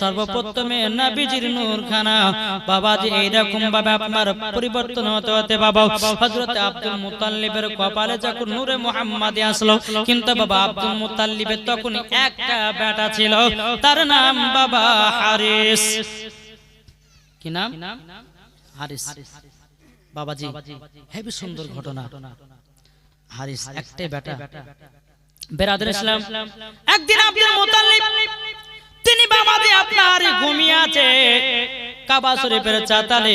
সর্বপ্রথমে নবীজির নূরখানা। যে এইরকম ভাবে আপনার পরিবর্তন হতে হতে বাবা, হযরত আব্দুল মুতাল্লিবের কপালে যখন নূরে মুহাম্মাদ আসলো, কিন্তু বাবা আব্দুল মুতাল্লিবের তখন একটা বেটা ছিল, তার নাম বাবা হারিস। কি নাম? হারিস। বাবাজি, হেবি সুন্দর ঘটনা। হারিস, একটাই বেটা। বেরাদের ইসলাম। একদিন আব্দুল মুতাল্লিব তিনি বাবাজি আপনার ঘুমিয়ে আছে। কাবা শরীফের চাতালে।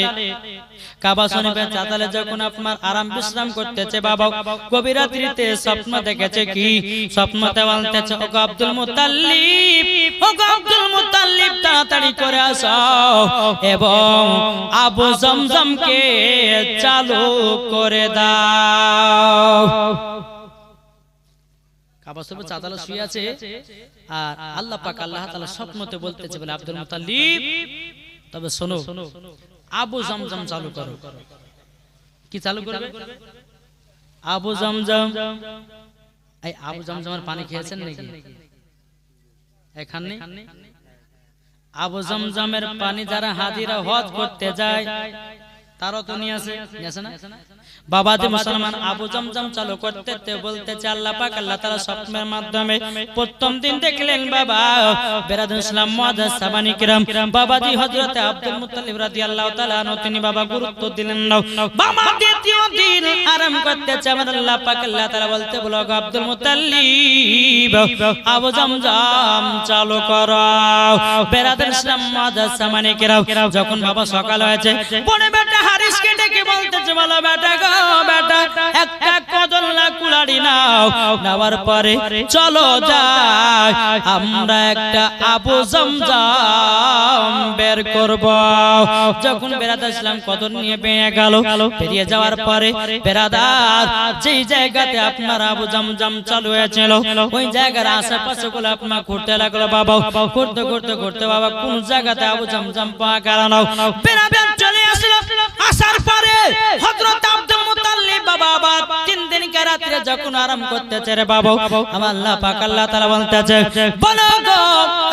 কাবা শরীফের চাতালে যখন আপনার আরাম বিশ্রাম করতেছে বাবা গভীর রাত্রিতে স্বপ্ন দেখেছে কি? স্বপ্নতে বলতেছে ও আব্দুল মুতাল্লিব ও আব্দুল মুতাল্লিব তাড়াতাড়ি করে আসো। এবং আবু জমজমকে চালু করে দাও। কাবা শরীফের চাতালে শুয়ে আছে আর আল্লাহ পাক আল্লাহ তাআলা স্বপ্নতে বলতেছে বলে আব্দুল মুতাল্লিব তবে শোনো আবু জমজম চালু করো। কি চালু করবে? আবু জমজম। এই আবু জমজমের পানি খেয়েছেন নাকি? এখানে? আবু জমজমের পানি যারা হাজিরা হজ করতে যায় তারও তো নিয়ে আসে। নিয়ে বাবাজি মুসলমান আবু জমজম চালু করতে তে বলতেছে আল্লাহ পাক আল্লাহ তাআলা স্বপ্নের মাধ্যমে প্রথম দিন দেখলেন বাবা বেরাদুল ইসলাম মুআদ্দাস সাবানি কিরাম বাবাজি হযরতে আব্দুল মুত্তালিব রাদিয়াল্লাহু তাআলা আনহু তিনি বাবা গুরুত্ব দিলেন। না বাবা দ্বিতীয় দিন আরাম করতেছে আমার আল্লাহ পাক আল্লাহ তাআলা বলতে বলো আব্দুল মুত্তালিব আবু জমজম চালু করো বেরাদুল ইসলাম মুআদ্দাস সাবানি কিরাম যখন বাবা সকাল হয়েছে বনে বেটা হারিসকে ডেকে বলতেছে বলো বেটা গো, বেটা, একটা কদল্লা কুলাড়ি নাও, নেওয়ার পরে চলো যাই, আমরা একটা আবু জমজম বের করব। যখন বেরাদার ইসলাম কদর নিয়ে পেয়ে গেল পেরিয়ে যাওয়ার পরে বেরাদার, যেই জায়গাতে আপনার আবু জমজম চালু হয়েছিল, ওই জায়গার আশেপাশে গুলো আপনার ঘুরতে লাগল বাবা। ঘুরতে ঘুরতে ঘুরতে বাবা, কোন জায়গাতে আবু জমজম পাওয়া গেল না? চলে আসলো। আসার পরে হযরত আব্দুল মুতাল্লিব বাবা আবার তিন দিন কে রাত্রে যখন আরাম করতেছে রে বাবা আমার আল্লাহ পাক আল্লাহ তাআলা বলতেছে বলো গো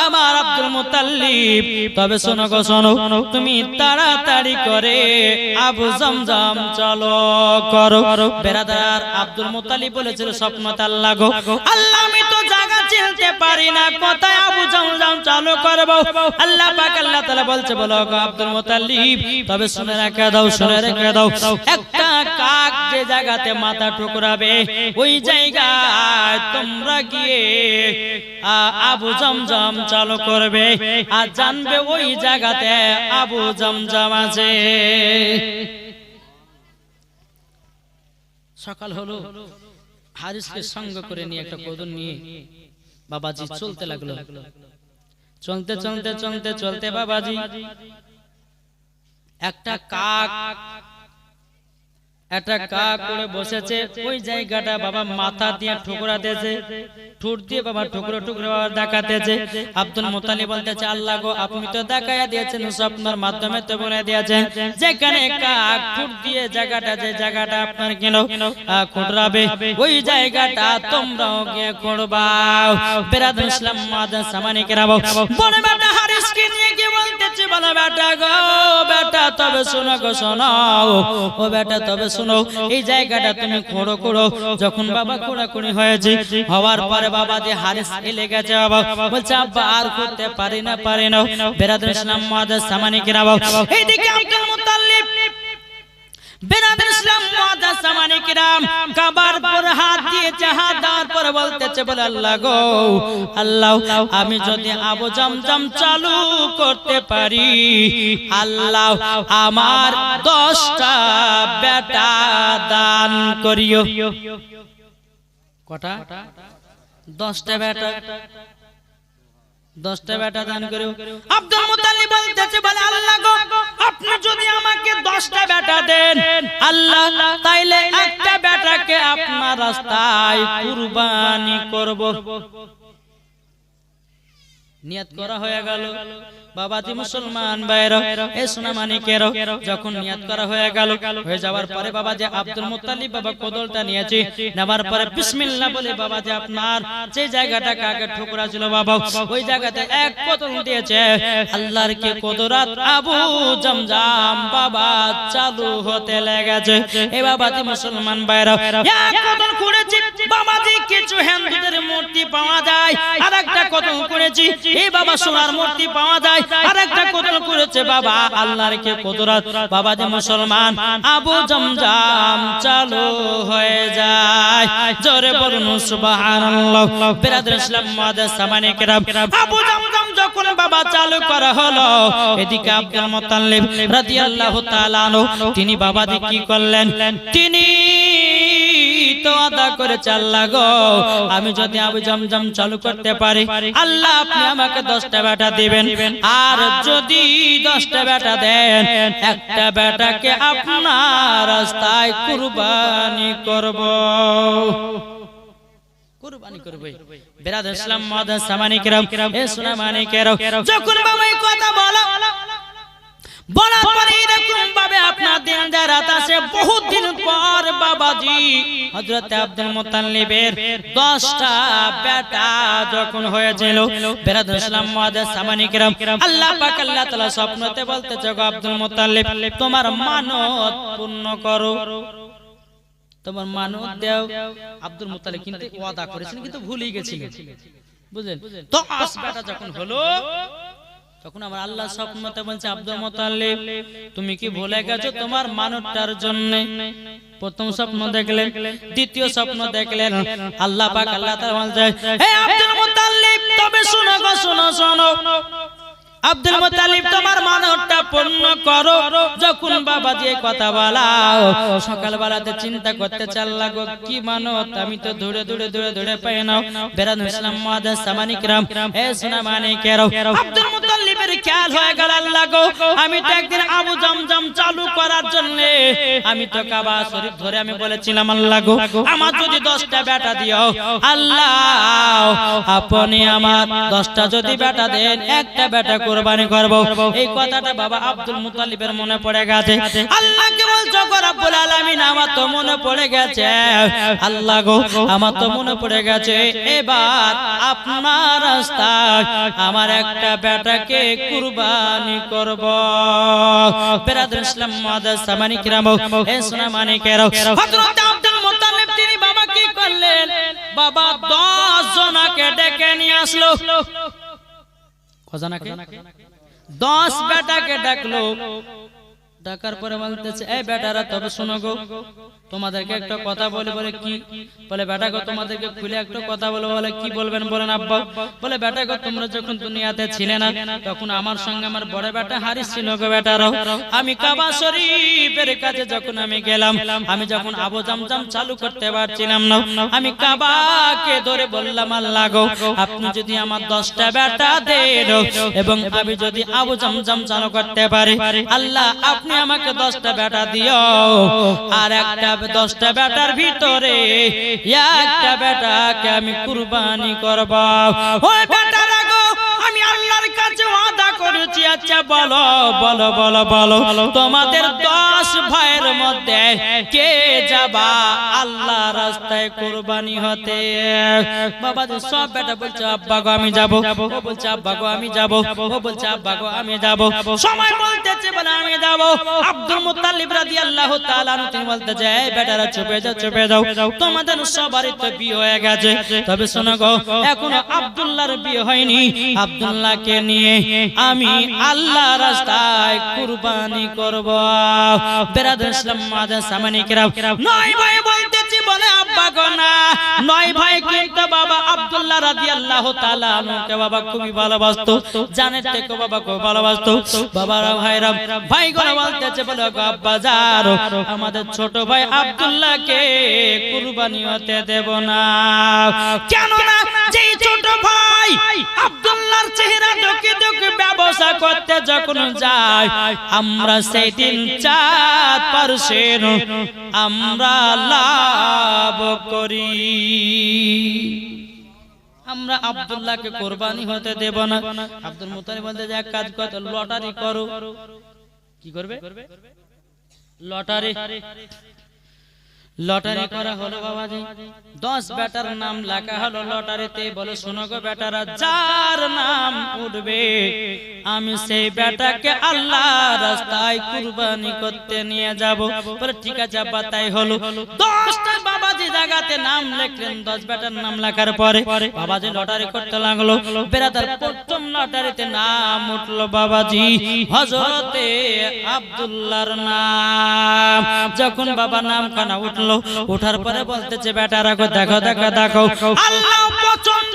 আমার আব্দুল মুতাল্লিব তবে শোনো গো শোনো তুমি তাড়াতাড়ি করে আবু জমজম চলো করো। বেরাদার আব্দুল মুতাল্লিব বলেছিল স্বপ্নত আল্লাহ গো আল্লাহ আমি তো জায়গা চিনতে পারি না। কোথায় আবু জমজম চালু করব? আল্লাহ পাক আল্লাহ তাআলা বলছে, বলো গো আব্দুল মুতাল্লিব, তবে শুনে রেখে দাও, শুনে রেখে দাও। একটা কাক যে জায়গাতে মাথা টুকরাবে ওই জায়গায় তোমরা গিয়ে আবু জমজম চালু করবে। আর জানবে ওই জায়গাতে আবু জমজম আছে। সকাল হলো। হারিসকে সঙ্গ করে নিয়ে একটা কদর নিয়ে বাবাজি চলতে লাগল। চলতে চলতে চলতে চলতে বাবাজি। একটা কাক একটা কাক করে বসেছে ওই জায়গাটা বাবা মাথা দিয়ে ঠুকরা দিয়েছে ঠুট দিয়ে বাবা ঠুকরো টুকরো টুকরো দেখাতেছে। আব্দুল মুতালি বলতেছে আল্লাহ গো আপনি তো দেখাইয়া দিয়েছেন স্বপ্নের মাধ্যমে তো বলে দিয়েছেন। যেখানে কাক ঠুট দিয়ে জায়গাটা যে জায়গাটা আপনার কেন খুঁড়াবে। ওই জায়গাটা তোমরাও গিয়ে খুঁড়বাও বেরাদ ইসলাম মাদান সামানি কেরাবো বলে বেটা হারিসকে নিয়ে গিয়ে বলে, বেটা গো, বেটা, তবে শোনো গো শোনো ও বেটা, তবে শোনো, এই জায়গাটা তুমি খোঁড়ো খোঁড়ো। যখন বাবা খোঁড়াখুড়ি হয়েছে, হওয়ার পরে বাবা যে হারিস এলে গেছে বাবা। বলছে, আব্বা, আর করতে পারি না পারি না। বেরাদ ইসলাম মাদান সামানি কেরাবো এইদিকে আব্দুল মুতাল্লিব কিরাম পর হাত পর বলে আল্লাহ, আমি যদি আবু জমজম চালু করতে পারি, আল্লাহ আমার দশটা বেটা দান করিও। কটা? দশটা বেটা। দশটা বেটা দান করে আব্দুল মুতালিব বলতেছে, বলে, আল্লাহ গো, আপনি যদি আমাকে দশটা বেটা দেন, আল্লাহ, তাইলে একটা বেটাকে আপনার রাস্তায় কুরবানি করব। নিয়ত করা হয়ে গেল। বাবাজি মুসলমান বাইর এ সোনা মানিকের যখন নিয়াত করা হয়ে গেল, হয়ে যাওয়ার পরে বাবা যে আব্দুল মুত্তালিব বাবা কোদলটা নিয়েছে। নেওয়ার পরে বিসমিল্লাহ বলে বাবা যে আপনার, যে জায়গাটা কাকে ঠুকরা ছিল বাবা, ওই জায়গাতে এক কোদল দিয়েছে। আল্লাহর কি কুদরত? আবু জমজাম বাবা চালু হতে লেগেছে। এ বাবাজি মুসলমান বাইর এক কোদল করেছে, বাবাজি কিছু হিন্দুদের মূর্তি পাওয়া যায়। আর একটা কোদল করেছি এই বাবা, সোনার মূর্তি পাওয়া যায়। আর একটা করেছে বাবা, আল্লাহর কে কুদরত? বাবা যে মুসলমান, আবু জমজাম চালু হয়ে যায়। জোরে বলুন, সুবহানাল্লাহ। বিরাদর ইসলাম মাদার সামানে কেরাম। আবু জমজাম যখন বাবা চালু করা হলো, এদিকে আব্দুল মুত্তালিব রাদিয়াল্লাহু তাআলা তিনি বাবা কি করলেন? তিনি তো আদা করে চাল্লা গো আমি যদি আবু জমজম চালু করতে পারি, আল্লাহ আপনি আমাকে দশটা বেটা দিবেন। আর যদি দশটা বেটা দেন, একটা বেটাকে আপনার রাস্তায় কুরবানি করব। কুরবানি করবে। বেরাদ ইসলাম মাদার সামানি কিরাম এ সোনা যখন বাবা কথা বলো বলার পরে এরকম ভাবে আপনার দিন রাত আসে। বহুত দিন পর বাবাজি হযরত আব্দুল মুত্তালিবের 10টা বেটা যখন হয়েছিল বেরাদ ইসলাম মুআদ্দাস সামানি কিরাম আল্লাহ পাক আল্লাহ তাআলা স্বপ্নতে বলতেছে গো আব্দুল মুত্তালিব তোমার মানত পূর্ণ করো। তোমার মানত দাও। আব্দুল মুত্তালিব কিন্তু ওয়াদা করেছেন কিন্তু ভুলেই গেছিলেন। বুঝলেন? তো বেটা যখন হলো তখন আমার আল্লাহ স্বপ্নতে বলছে আব্দুল মোতাল্লিব তুমি কি ভুলে গেছো তোমার মানবটার জন্য? প্রথম স্বপ্ন দেখলেন দ্বিতীয় স্বপ্ন দেখলেন আল্লাহ পাক আল্লাহ তার বলছে হে আব্দুল তবে শোনো গো শোনো শোনো আব্দুল মুতালিব তোমার মানবটা পূর্ণ করো। যখন বাবা দিয়ে কথা বলাও সকালবেলাতে চিন্তা করতে চাল লাগো কি মানত আমি তো দূরে দূরে দূরে দূরে পাই নাও। বেরান ইসলাম মাদাস সামানিকরাম হে সোনা মানিকেরও আব্দুল মুতালিবের খেয়াল হয়ে গেল আল্লাহ গো আমি তো একদিন আবু জমজম চালু করার জন্য আমি তো কাবা শরীফ ধরে আমি বলেছিলাম, আল্লাহ গো, আমার যদি দশটা বেটা দিও, আল্লাহ, আপনি আমার দশটা যদি বেটা দেন, একটা বেটা কোরবানি করব। এই কথাটা বাবা আব্দুল মুতালিবের মনে পড়ে গেছে। আল্লাহকে বলছো রব্বুল আলামিন, আমার তো মনে পড়ে গেছে। আল্লাহ গো, আমার তো মনে পড়ে গেছে। এবার আপনার রাস্তায় আমার একটা বেটাকে কুরবানি করব। বেরাদুল ইসলাম মাদার সামানি কিরাম এ সোনা মানিকেরাও হযরত আব্দুল মুত্তালিব তিনি বাবা কি করলেন? বাবা 10 জনাকে ডেকে নিয়ে আসলো। খজানাকে দশ বেটাকে ডাকলো। ডাকার পরে বলতেছে এই বেটারা, তবে শোনো গো, তোমাদেরকে একটা কথা বলে বলে কি? বলে, বেটা গো, তোমাদেরকে খুলে একটা কথা বলে বলে কি বলবেন বলেন আব্বা? বলে, বেটা গো, তোমরা যখন দুনিয়াতে ছিলে না, তখন আমার সঙ্গে আমার বড় বেটা হারিস ছিল গো বেটারও। আমি কাবা শরীফের কাছে যখন আমি গেলাম, আমি যখন আবু জামজাম চালু করতে পারছিলাম না, আমি কাবাকে ধরে বললাম, আল্লাহ গো, আপনি যদি আমার দশটা বেটা দেন এবং আমি যদি আবু জামজাম চালু করতে পারি, আল্লাহ আপনি আমাকে দশটা বেটা দিও। আর একটা দশটা বেটার ভিতরে একটা বেটাকে আমি কুরবানি করব। ওই বেটারা আমি আল্লাহর কাছে ওয়াদা করেছি আচ্ছা বলো বলো বলো বলো, তোমাদের দশ ভাইয়ের মধ্যে কে যাবা আল্লাহ রাস্তায় কুরবানি হতে? বাবা যে সব বেটা বলছে, আব্বা গো, আমি যাব। ও বলছে, আব্বা গো, আমি যাব। ও বলছে, আব্বা গো, আমি যাব। সময় বলতেছে বলে আমি যাব। আব্দুল মুত্তালিব রাদিয়াল্লাহু তাআলা আনহু, তিনি বলতেছে, এই বেটারা চুপে যাও চুপে যাও। তোমাদের সবারই তো বিয়ে হয়ে গেছে। তবে শোনো গো, এখনও আব্দুল্লাহর বিয়ে হয়নি। আব্দুল্লাহকে নিয়ে আমি আল্লাহ রাস্তায় কুরবানি করব। বেরাদুল ইসলাম মাদা সামানি কিরাম, নয় ভাই বলতেছি বলে আব্বা গো না। নয় ভাই কিন্তু বাবা আব্দুল্লাহ রাদিয়াল্লাহু তাআলা আনহুকে বাবা খুবই ভালোবাসতো, জানের থেকে বাবা খুব ভালোবাসতো। বাবারা, ভাইরা, ভাই গুলো বলতেছে বলে, গো আব্বা যারো, আমাদের ছোট ভাই আব্দুল্লাহকে কুরবানি হতে দেব না। কেন না যেই ছোট ভাই আব্দুল্লাহর চেহারা দেখে দেখে ব্যবসা করতে যখন যায় আমরা সেই দিন চাঁদ পারসেন আমরা লাভ করি। আমরা আব্দুল্লাহকে কোরবানি হতে দেব না। আব্দুল মুতালিব বলতে যে এক কাজ করতে লটারি করো। কি করবে? লটারি। লটারি করা হলো বাবাজি। দশ বেটার নাম লেখা হলো লটারিতে। বলে, শোনো গো বেটারা, যার নাম উঠবে, আমি সেই বেটাকে আল্লাহ রাস্তায় কুরবানি করতে নিয়ে যাব। বলে, ঠিক আছে আব্বা, তাই হলো। দশটা বাবাজি জায়গাতে নাম লিখলেন, দশ বেটার নাম লেখার পরে বাবাজি লটারি করতে লাগল। বেরাদার প্রথম লটারিতে নাম উঠল বাবাজি হজরতে আব্দুল্লাহর নাম। যখন বাবা নাম খানা উঠল উঠার পরে বলতেছে বেটারা দেখো দেখো দেখো। আল্লাহ পছন্দ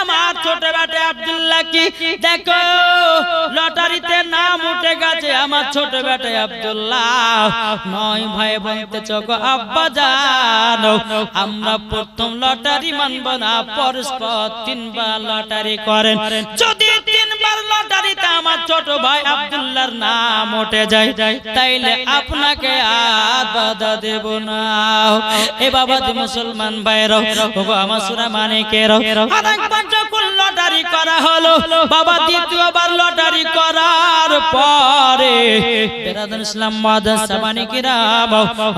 আমার ছোট বেটা আব্দুল্লাহ কি? দেখো, লটারিতে নাম উঠে গেছে আমার ছোট বেটা নয় ভাই বলতেছে গো আব্বা আমরা প্রথম লটারি মানব না, পরস্পর তিনবার লটারি করেন। যদি তিনবার লটারিতে আমার ছোট ভাই আব্দুল্লাহর নাম উঠে যায়, তাইলে আপনাকে আর বাধা দেব না। এ বাবা মুসলমান ভাইরা ওগো আমার সুরা মানিকের আরেকবার যখন করা হলো। বাবা দ্বিতীয়বার লটারি করার পরে ইসলাম মাদ্রাসা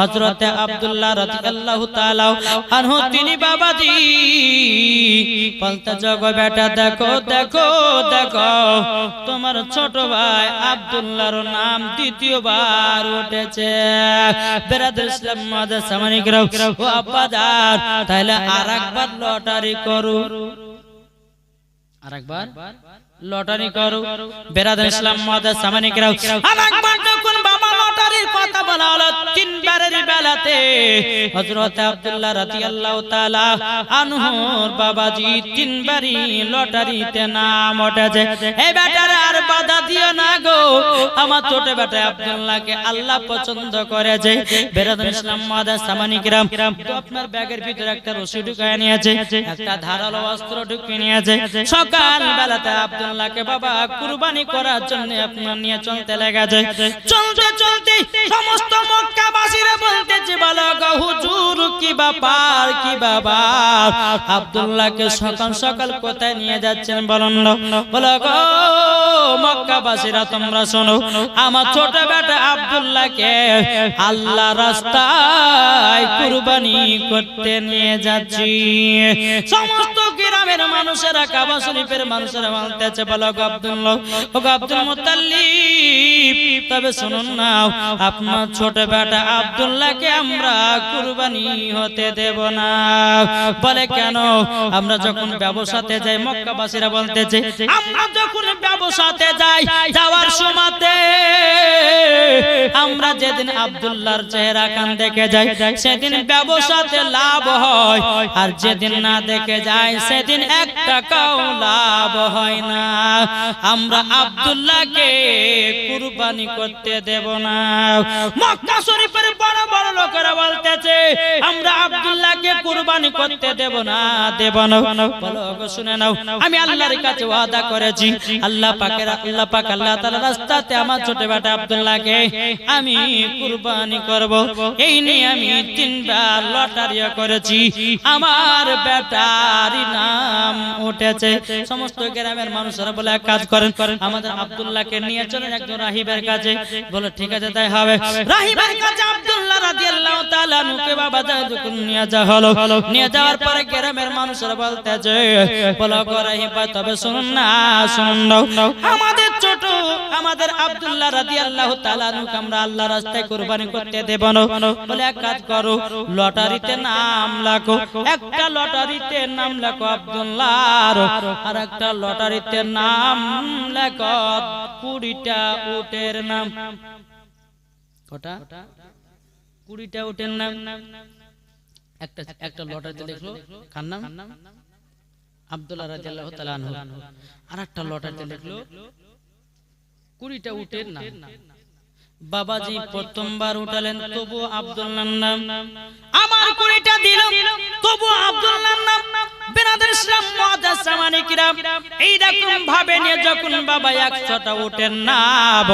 হযরত আব্দুল্লাহ রাদিয়াল্লাহু তাআলা আনহু, তিনি বেটা, দেখো দেখো দেখো, তোমার ছোট ভাই আব্দুল্লাহর নাম দ্বিতীয়বার উঠেছে। বেরাদান ইসলাম মাদ্রাসা মানিকেরাম ও আব্বা জান তাহলে আরেকবার লটারি করো। আরেকবার। লটারি করো বেরাদান ইসলাম মাদার সামানিকরাও আরেকবার যখন লটারির কথা বলা হলো তিনবারের বেলাতে। হযরত আব্দুল্লাহ রাদিয়াল্লাহু তাআলা আনহুর বাবাজি তিনবারই লটারিতে নাম উঠেছে। এই বেটারে আর বাধা দিও না গো। আমার ছোট বেটা আব্দুল্লাহকে আল্লাহ পছন্দ করেছে। বেরাদান ইসলাম মাদার সামানিকরাম তো আপনার ব্যাগের ভিতরে একটা রশি ঢুকায় নিয়েছে, একটা ধারালো অস্ত্র ঢুকিয়ে নিয়েছে। সকাল বেলাতে আব্দুল্লাহকে বাবা কুরবানি করার জন্য আপনার নিয়ে চলতে লেগেছে। চলতে চলতে সমস্ত মক্কাবাসীরা বলতেছে, বলো হুজুর, কি ব্যাপার কি ব্যাপার? আব্দুল্লাহকে সকাল সকাল কোথায় নিয়ে যাচ্ছেন বলুন বলো মক্কাবাসীরা, তোমরা শোনো, আমার ছোট বেটা আব্দুল্লাহকে আল্লাহ রাস্তায় কুরবানি করতে নিয়ে যাচ্ছি। সমস্ত গ্রামের মানুষেরা, কাবা শরীফের মানুষেরা বলতেছে, বলো গো আব্দুল্লাহ, ও আব্দুল মুতাল্লিব, তবে শুনুন না আপনার ছোট বেটা আব্দুল্লাহকে আমরা কুরবানি হতে দেব না। বলে কেন? আমরা যখন ব্যবসাতে যাই, মক্কাবাসীরা বলতেছে, আমরা যখন ব্যবসাতে যাই, যাওয়ার সময়তে আমরা যেদিন আব্দুল্লাহর চেহারা কান দেখে যাই, সেদিন ব্যবসাতে লাভ হয়। আর যেদিন না দেখে যাই, সেদিন এক টাকাও লাভ হয় না। আমরা আব্দুল্লাহকে কুরবানি করতে দেব না। মক্কা শরীফের বড় বড় লোকেরা বলতেছে, আমরা আব্দুল্লাহকে কুরবানি করতে দেব না দেব না। শুনে নাও, আমি আল্লাহর কাছে ওয়াদা করেছি। আল্লাহ পাকের, আল্লাহ পাক আল্লাহ তাআলা রাস্তাতে আমার ছোট আব্দুল্লাহকে আমি কুরবানি করব। এই নিয়ে আমি তিনবার লটারি করেছি। আমার বেটার নাম উঠেছে। সমস্ত গ্রামের মানুষরা বলে কাজ করেন, আমাদের আব্দুল্লাহকে নিয়ে চলেন একজন রাহিবের কাছে। বলে, ঠিক আছে, তাই হবে। রাহিবের কাছে আব্দুল্লাহ রাদিয়াল্লাহু তাআলা নুকে বাবা যখন নিয়ে যাওয়া হলো নিয়ে যাওয়ার পরে গ্রামের মানুষরা বলতেছে বলো গো রাহিব তবে শুনুন না শুনুন আমাদের ছোট আমাদের আব্দুল্লাহ রাদিয়াল্লাহু তাআলা নুকে আমরা আল্লাহ রাস্তায় কুরবানি করতে দেব না। বলে এক কাজ করো লটারিতে নাম লেখো একটা লটারিতে নাম লেখো আব্দুল্লাহর আর একটা লটারিতে নাম লেখো কুড়িটা উটের নাম। কটা? কুড়িটা একটা একটা লটারিতে লিখলো কার নাম? আব্দুল্লাহ রাদিয়াল্লাহু তাআলা আনহু। আর একটা লটারিতে লিখলো কুড়িটা নাম। বাবাজি, প্রথমবার উঠালেন তবু আব্দুল্লাহর নাম। আমার কুড়িটা দিল তবু আব্দুল্লাহর নাম। বেনাদের ইসলাম যখন বাবা 100টা উটের নাম,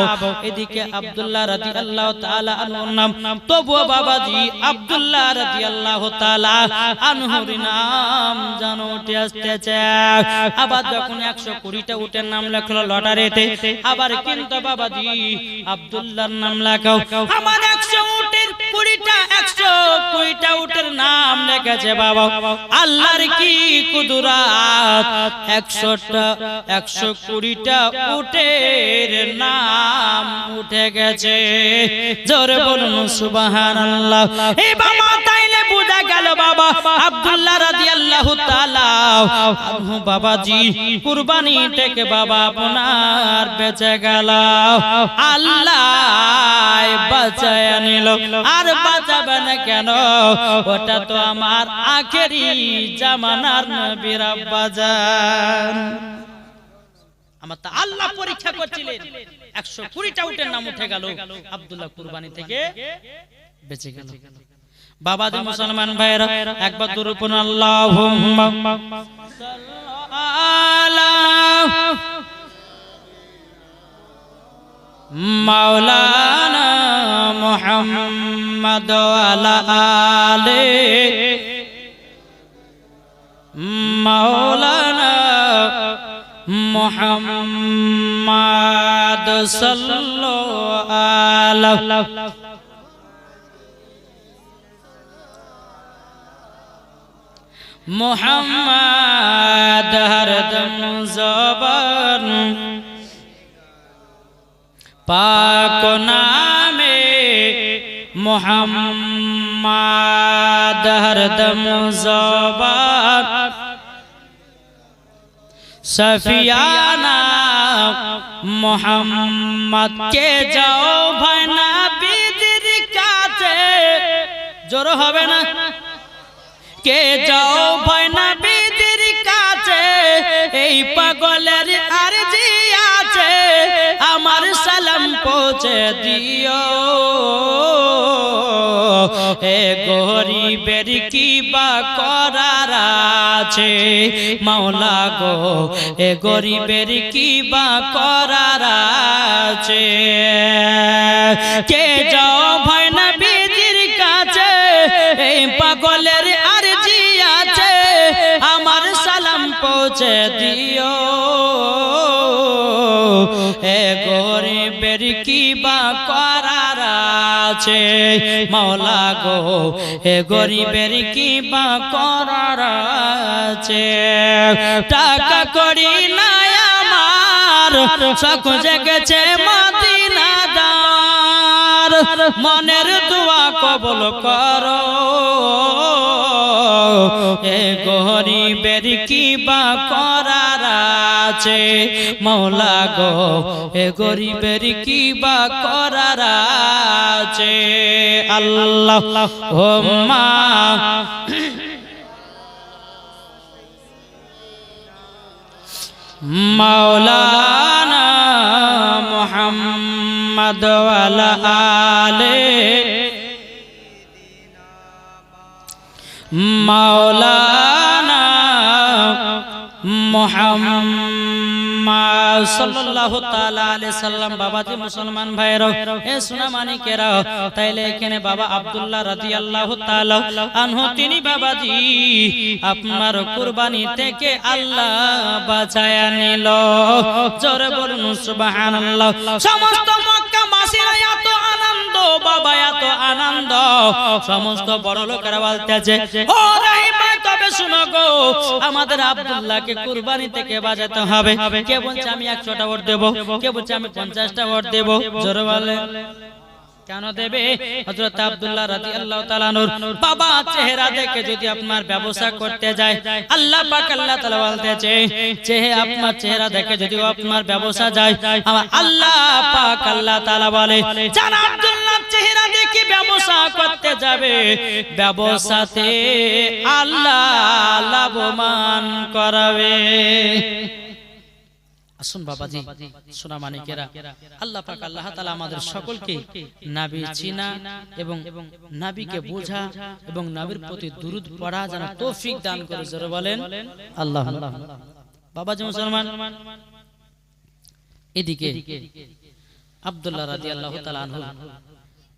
তবুও আবার যখন 120টা উটের নাম লেখলো লটারিতে, আবার কিন্তু বাবাজি আব্দুল্লাহর নাম লেখাও আমার 100 উটের 20টা 120টা উটের নাম লেখেছে বাবা। আল্লাহর কি কুদরাত? 100টা 120টা উটের নাম উঠে গেছে। জোরে বলুন, সুবহানাল্লাহ। এই বাবা, তাইলে গেল বাবা, আব্দুল্লাহ বাবাজি, কুরবানি থেকে বাবা আপনার বেঁচে গেল। আল্লাহ বাঁচায় নিল। আর বাঁচাবে না কেন? ওটা তো আমার আখেরি জামানার নবীর আব্বাজান আমার তা আল্লাহ পরীক্ষা করছিলেন। একশো কুড়িটা উটের নাম উঠে গেল। আব্দুল্লাহ কুরবানি থেকে বেঁচে গেল। বাবাজি মুসলমান ভাইরা একবার দুরুপন আল্লাহ মাওলানা মোহাম্মদ আলা আলে মাওলানা মোহাম্মদ সাল্লাল্লাহু আলাইহি মোহাম্মদ হরদম জবান পাক নামে মোহাম্মদ হরদম জবান। সফিয়ানা মোহাম্মদ কে যাও ভাই না বিদির কাছে। জোর হবে না। কে যাও ভাই না দিও। এ গরিবের কি বা করার আছে। মাওলা গো এ গরিবের কি বা করার আছে। কে যাও ভাই না বিদির কাছে এই পাগলের আর জি আছে। আমার সালাম পৌঁছে দিও। এ গরিবের কি বা করার আছে? মাওলা গো এ গরিবের কি বা করার আছে? টাকা করি না আমার শখ জেগেছে মদিনা দার মনের দোয়া কবল করো। এ গরিবের কি বা করার আছে। মৌলা গো, এ গরিবের কি বা করার আছে? আল্লাহ ও মা মাওলানা মোহাম্মদ আলে। মাওলানা মোহাম্মদ সাল্লাল্লাহু তাআলা আলাইহি সাল্লাম বাবাজি মুসলমান ভাইরা এ সোনা মানিকেরা তাইলে এখানে বাবা আব্দুল্লাহ রাদিয়াল্লাহু তাআলা আনহু তিনি বাবাজি আপনার কুরবানি থেকে আল্লাহ বাঁচায়া নিল। জোরে বলুন সুবহানাল্লাহ। সমস্ত মক্কা বাসীরা এত আনন্দ বাবা, এত আনন্দ। সমস্ত বড় লোকেরা বলতেছে, ও বাবা চেহারা দেখে যদি আপনার ব্যবসা করতে যায়, আল্লাহ পাক, আল্লাহ তাআলা বলতেছে চেহারা আপনার চেহারা দেখে যদি আপনার ব্যবসা যায়, আমার আল্লাহ পাক, আল্লাহ বলে, জান আব্দুল্লাহ চেহারা দেখে ব্যবসা করতে যাবে। ব্যবসাতে আল্লাহ লাভবান করাবে। আসুন বাবাজি, সোনা মানিকেরা, আল্লাহ পাক আল্লাহ তাআলা আমাদের সকলকে নাবি চিনা এবং নাবিকে বোঝা এবং নাবির প্রতি দুরুদ পড়া যেন তৌফিক দান করে জোরে বলেন আল্লাহ। বাবাজি মুসলমান, এদিকে আব্দুল্লাহ রাদিয়াল্লাহু তাআলা আনহু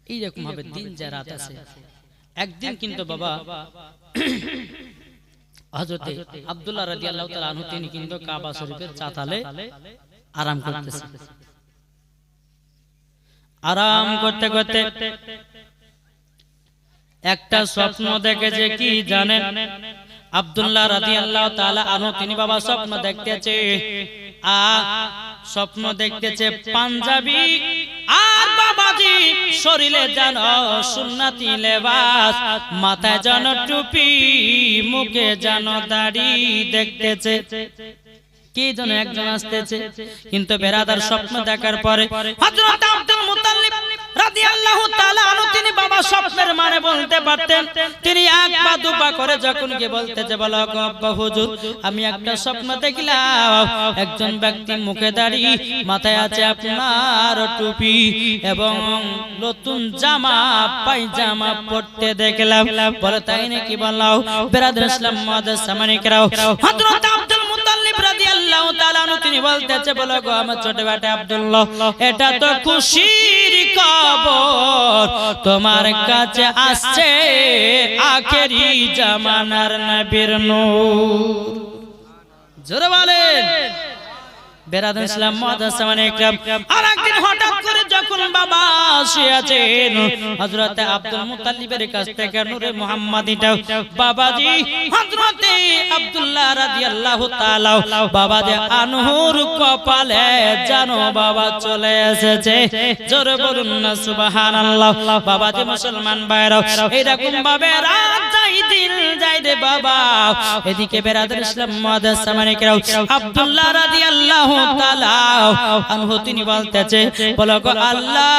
এইরকম ভাবে দিন যা রাত আছে। একদিন কিন্তু বাবা হযরতে আব্দুল্লাহ রাদিয়াল্লাহু তাআলা আনহু তিনি কিন্তু কাবা শরীফের চাতালে আরাম করতেছেন আরাম করতে করতে একটা স্বপ্ন দেখেছে কি জানেন? আব্দুল্লাহ রাদিয়াল্লাহু তাআলা আনহু তিনি বাবা স্বপ্ন দেখতেছে। আ স্বপ্ন দেখতেছে পাঞ্জাবি। আর বাবাজি শরীরে যেন সুন্নাতি লেবাস মাথায় যেন টুপি মুখে যেন দাড়ি দেখতেছে। কে যেন একজন আসতেছে। কিন্তু বেরাদার স্বপ্ন দেখার পরে হযরত আব্দুল আনহু মানে একজন ব্যক্তি মুখে দাড়ি, মাথায় আছে আপনার টুপি এবং নতুন জামা, পায়জামা পরতে দেখলাম। বলে তাই নাকি বললাম বেরাদার ইসলাম মুআদ্দাস সামানিকরাও হযরত তিনি বলতেছে, বলো গো আমার ছোট আব্দুল্লাহ, এটা তো খুশির খবর। তোমার কাছে আসছে আখেরি জামানার নবীর নূর। জোরে বলেন। বেরাদুল ইসলাম মাদ্রাসা মানে একরাম আর একদিন হঠাৎ করে যখন বাবা আসিয়াছেন হযরত আব্দুল মুত্তালিবের কাছ থেকে নূরে মুহাম্মাদিটা বাবাজি হযরত আব্দুল্লাহ রাদিয়াল্লাহু তাআলা বাবাজি আনহুর কপালে জানো বাবা চলে এসেছে। জোরে বলুন না সুবহানাল্লাহ। বাবাজি মুসলমান ভাইরা এরকম ভাবে রাত যাই দিন রে বাবা। এদিকে বেরাদুল ইসলাম মাদ্রাসা মানে একরাম আব্দুল্লাহ রাদিয়াল্লাহু তাআলা আনহু বলতেছে বলো গো আল্লাহ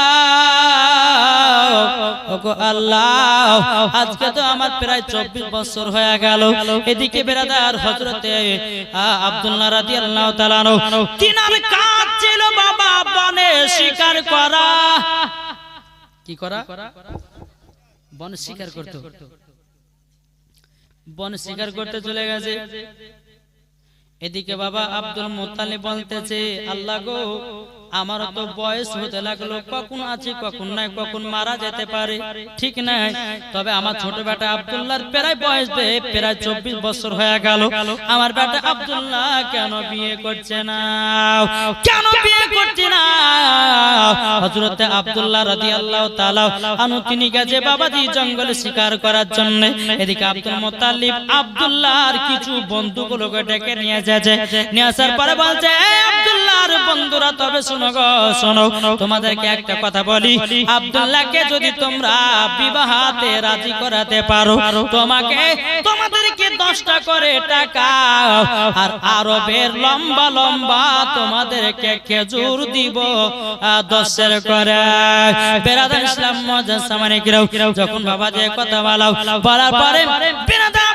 ও গো আল্লাহ, আজকে তো আমার প্রায় 24 বছর হয়ে গেল। এদিকে বেরাদার হযরতে আব্দুল্লাহ রাদিয়াল্লাহু তাআলা তিনার কাজ ছিল বাবা বনে শিকার করা। কি করা? বন শিকার করতে। বন শিকার করতে চলে গেছে। এদিকে বাবা আব্দুল মোতালে বলতেছে আল্লাহ গো আমার তো বয়স হতে লাগল কখন আছে কখন নাই কখন মারা যেতে পারে ঠিক নাই? তবে আমার ছোট বেটা আব্দুল্লাহর প্রায় বয়স প্রায় চব্বিশ বছর হয়ে গেল। আমার বেটা আব্দুল্লাহ কেন বিয়ে করছে না? কেন বিয়ে করছে না? হযরত আব্দুল্লাহ রাদিয়াল্লাহু তাআলা আনু তিনি গেছে বাবাজি জঙ্গলে শিকার করার জন্য। এদিকে আব্দুল আব্দুল্লাহর কিছু বন্ধুগুলোকে ডেকে নিয়ে যাচ্ছে। নিয়ে আসার পরে বলছে "এই আব্দুল্লাহর বন্ধুরা তবে শোনো তোমাদেরকে একটা কথা বলি। আব্দুল্লাহকে যদি তোমরা বিবাহতে রাজি করাতে পারো, তোমাকে তোমাদেরকে দশটা করে টাকা আর আরবের লম্বা লম্বা তোমাদেরকে খেজুর দিব দশের করে। বেরাদার ইসলাম মজা সামানে কিরাও যখন বাবা যে কথা বলাও, বলার পরে বেরাদার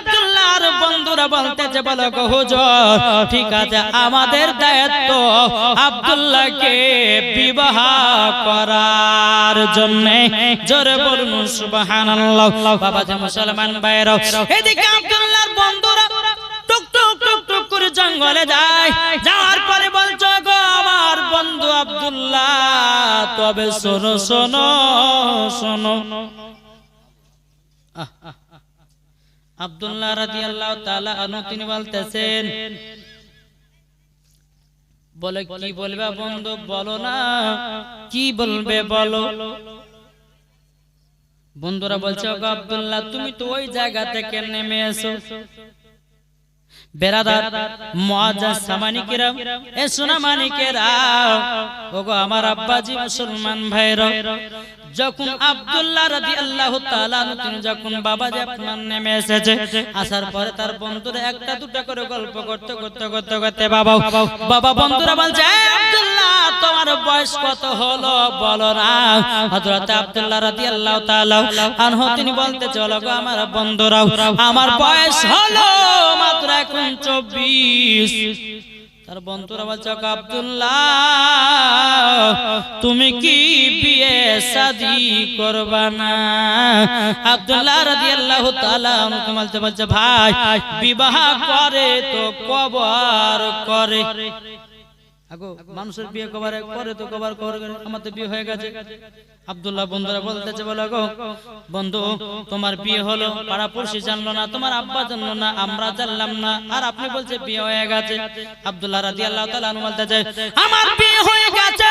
আব্দুল্লাহর বন্ধুরা বলতেছে বলো গো হুজুর ঠিক আছে আমাদের দায়িত্ব আব্দুল্লাহকে বিবাহ করার জন্য। জোরে বলুন সুবহানাল্লাহ। বাবা যে মুসলমান ভাইরা এদিকে আব্দুল্লাহর বন্ধুরা টুক টুক টুক টুক করে জঙ্গলে যায়। যাওয়ার পরে বলছো গো আমার বন্ধু আব্দুল্লাহ তবে শোনো শোনো শোনো। আহ, আহ, আব্দুল্লাহ রাদিয়াল্লাহু তাআলা আনহু তিনি বলতেছেন, বলে কি বলবে বন্ধু? বলো না। কি বলবে বলো? বন্ধুরা বলছে আব্দুল্লাহ, তুমি তো ওই জায়গা থেকে নেমে এসো। আমার আব্বাজি মুসলমান ভাইরা যখন আব্দুল্লাহ রাদিয়াল্লাহু আল্লাহ তিনি যখন বাবা আপনার নেমে এসেছে, আসার পরে তার বন্ধুরা একটা দুটা করে গল্প করতে করতে করতে করতে, বাবা বাবা, বন্ধুরা বলছে বয়স কত হলো? বলো না। তাআলা আনহু, তিনি বলতে, চলো আমার বয়স হলো মাত্র এখন 24 তার বন্ধুরা বলছে, "ওগো আব্দুল্লাহ তুমি কি বিয়ে শাদি করবা না? আব্দুল্লাহ রাদিয়াল্লাহু তাআলা আমাকে বলতে বলছে ভাই বিবাহ করে তো কবর করে। আগো মানুষের বিয়ে কবার করে তো কবার করে আমার তো বিয়ে হয়ে গেছে। আব্দুল্লাহ বন্ধুরা বলতেছে বলো গো বন্ধু তোমার বিয়ে হলো পাড়া পড়শি জানলো না তোমার আব্বা জানলো না আমরা জানলাম না আর আপনি বলছে বিয়ে হয়ে গেছে। আব্দুল্লাহ রাদিয়াল্লাহু তাআলা আনহু বলতেছে আমার বিয়ে হয়ে গেছে।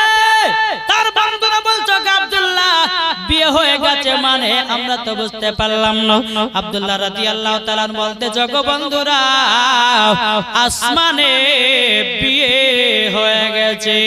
তার বন্ধুরা বলছো আব্দুল্লাহ, বিয়ে হয়ে গেছে মানে আমরা তো বুঝতে পারলাম না। আব্দুল্লাহ রাদিয়াল্লাহু তাআলা বলতে বলতেছে গো বন্ধুরা, আসমানে বিয়ে হয়ে গেছে।